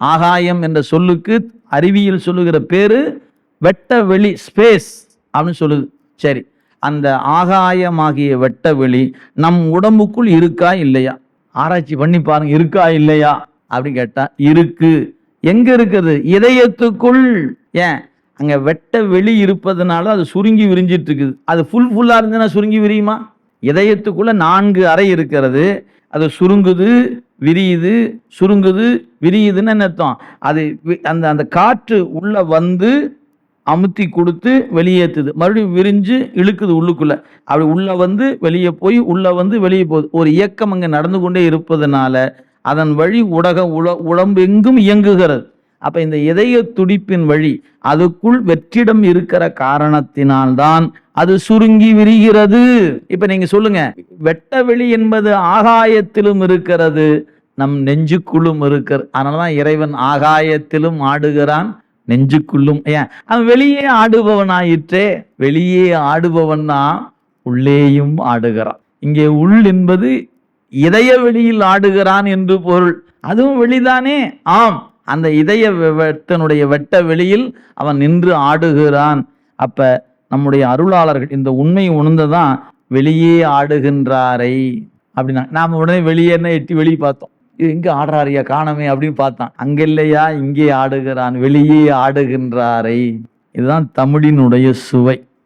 ஆகாயம் என்ற சொல்லுக்கு அறிவியல் சொல்லுகிற பேரு வெட்ட வெளி ஸ்பேஸ் அப்படின்னு சொல்லுது. சரி அந்த ஆகாயமாகிய வெட்ட வெளி நம் உடம்புக்குள் இருக்கா இல்லையா? ஆராய்ச்சி பண்ணி பாருங்க இருக்கா இல்லையா? அப்படின்னு கேட்டா இருக்கு. எங்க இருக்குது? இதயத்துக்குள். ஏன்? அங்க வெட்ட வெளி இருப்பதனால அது சுருங்கி விரிஞ்சிட்டு இருக்குது அது ஃபுல் ஃபுல்லா இருந்துன்னா சுருங்கி விரியுமா? இதயத்துக்குள்ள நான்கு அறை இருக்கிறது. அது சுருங்குது விரியுது சுருங்குது விரியுதுன்னு என்ன அர்த்தம்? அது வி- அந்த அந்த காற்று உள்ள வந்து அமுத்தி கொடுத்து வெளியேற்றுது மறுபடியும் விரிஞ்சு இழுக்குது உள்ளுக்குள்ள. அப்படி உள்ள வந்து வெளியே போய் உள்ள வந்து வெளியே போகுது. ஒரு இயக்கம் அங்கே நடந்து கொண்டே இருப்பதனால அதன் வழி உடகம் உழ உடம்பு எங்கும் இயங்குகிறது. அப்போ இந்த இதய துடிப்பின் வழி அதுக்குள் வெற்றிடம் இருக்கிற காரணத்தினால்தான் அது சுருங்கி விரிகிறது. இப்போ நீங்கள் சொல்லுங்க வெட்ட வெளி என்பது ஆகாயத்திலும் இருக்கிறது நம் நெஞ்சுக்குள்ளும் இருக்கிற அதனால தான் இறைவன் ஆகாயத்திலும் ஆடுகிறான் நெஞ்சுக்குள்ளும் ஏன்? அவன் வெளியே ஆடுபவனாயிற்றே வெளியே ஆடுபவன் தான் உள்ளேயும் ஆடுகிறான். இங்கே உள் என்பது இதய வெளியில் ஆடுகிறான் என்று பொருள். அதுவும் வெளிதானே? ஆம். அந்த இதய வெ- வெட்டனுடைய வெட்ட வெளியில் அவன் நின்று ஆடுகிறான். அப்ப நம்முடைய அருளாளர்கள் இந்த உண்மையை உணர்ந்துதான் வெளியே ஆடுகின்றாரை. அப்படின்னா நாம உடனே வெளியேன்னு எட்டி வெளியே பார்த்தோம். இது எங்க ஆடுறாரியா காணமே அப்படின்னு பார்த்தான். அங்க இல்லையா இங்கே ஆடுகிறான் வெளியே ஆடுகின்றாரை. இதுதான் தமிழினுடைய சுவை.